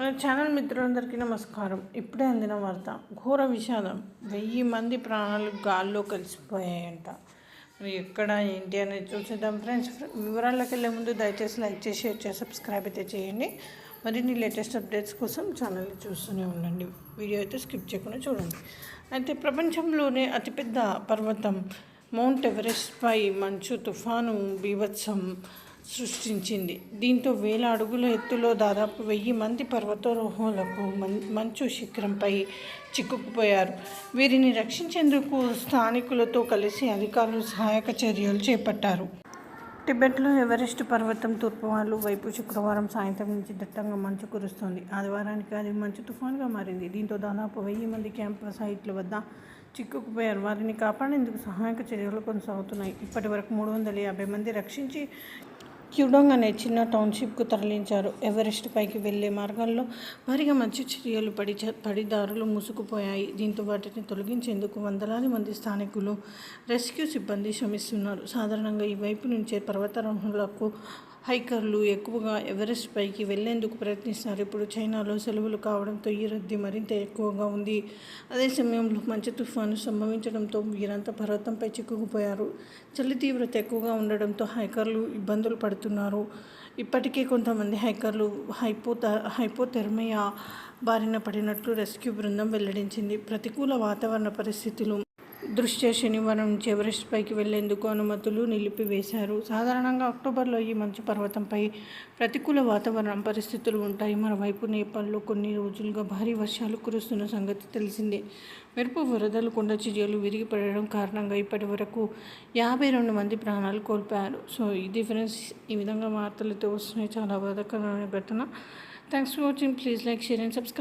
Channel మిత్రులందరికీ నమస్కారం. ఇప్పుడే అందిన వార్త ఘోర విషాదం. వెయ్యి మంది ప్రాణాలు గాల్లో కలిసిపోయాయంట. మరి ఎక్కడ ఏంటి అనేది చూసేద్దాం ఫ్రెండ్స్. వివరాల్లోకి వెళ్ళే ముందు దయచేసి లైక్ చేసి షేర్ చేసి సబ్స్క్రైబ్ అయితే చేయండి. మరిన్ని లేటెస్ట్ అప్డేట్స్ కోసం ఛానల్ని చూస్తూనే ఉండండి. వీడియో అయితే స్కిప్ చేయకుండా చూడండి. అయితే ప్రపంచంలోనే అతిపెద్ద పర్వతం మౌంట్ ఎవరెస్ట్పై మంచు తుఫాను బీభత్సం సృష్టించింది. దీంతో వేల అడుగుల ఎత్తులో దాదాపు వెయ్యి మంది పర్వతారోహులకు మంచు శిఖరంపై చిక్కుకుపోయారు. వీరిని రక్షించేందుకు స్థానికులతో కలిసి అధికారులు సహాయక చర్యలు చేపట్టారు. టిబెట్లో ఎవరెస్ట్ పర్వతం తూర్పు వాళ్ళు వైపు శుక్రవారం సాయంత్రం నుంచి దట్టంగా మంచు కురుస్తోంది. ఆదివారానికి అది మంచు తుఫాన్గా మారింది. దీంతో దాదాపు వెయ్యి మంది క్యాంప్ సైట్ల వద్ద చిక్కుకుపోయారు. వారిని కాపాడేందుకు సహాయక చర్యలు కొనసాగుతున్నాయి. ఇప్పటి వరకు మూడు వందల యాభై మంది రక్షించి క్యూడోంగ్ అనే చిన్న టౌన్షిప్కు తరలించారు. ఎవరెస్ట్ పైకి వెళ్ళే మార్గాల్లో భారీగా మంచి చర్యలు పడి పడి దారులు మూసుకుపోయాయి దీంతో వాటిని తొలగించేందుకు వందలాది మంది స్థానికులు రెస్క్యూ సిబ్బంది శ్రమిస్తున్నారు. సాధారణంగా ఈ వైపు నుంచే పర్వతారోహణలకు హైకర్లు ఎక్కువగా ఎవరెస్ట్ పైకి వెళ్ళేందుకు ప్రయత్నిస్తారు ఇప్పుడు చైనాలో సెలవులు కావడంతో ఈ రద్దీ మరింత ఎక్కువగా ఉంది. అదే సమయంలో మంచి తుఫాను సంభవించడంతో వీరంతా పర్వతంపై చిక్కుకుపోయారు. చలి తీవ్రత ఎక్కువగా ఉండడంతో హైకర్లు ఇబ్బందులు పడుతున్నారు. ఇప్పటికే కొంతమంది హైకర్లు హైపోత హైపోథెర్మియా బారిన పడినట్లు రెస్క్యూ బృందం వెల్లడించింది. ప్రతికూల వాతావరణ పరిస్థితులు దృష్ట్యా శనివారం నుంచి ఎవరెస్ట్ పైకి వెళ్ళేందుకు అనుమతులు నిలిపివేశారు. సాధారణంగా అక్టోబర్లో ఈ మంచు పర్వతంపై ప్రతికూల వాతావరణ పరిస్థితులు ఉంటాయి. మరోవైపు నేపాల్లో కొన్ని రోజులుగా భారీ వర్షాలు కురుస్తున్న సంగతి తెలిసిందే. మెరుపు వరదలు కొండ చర్యలు విరిగిపడడం కారణంగా ఇప్పటి వరకు యాభై రెండు మంది ప్రాణాలు కోల్పోయారు. సో ఇది ఫ్రెండ్స్ ఈ విధంగా వార్తలతో వస్తున్నాయి. చాలా బాధాకరమైన ఘటన. Thanks for watching. Please like share and subscribe.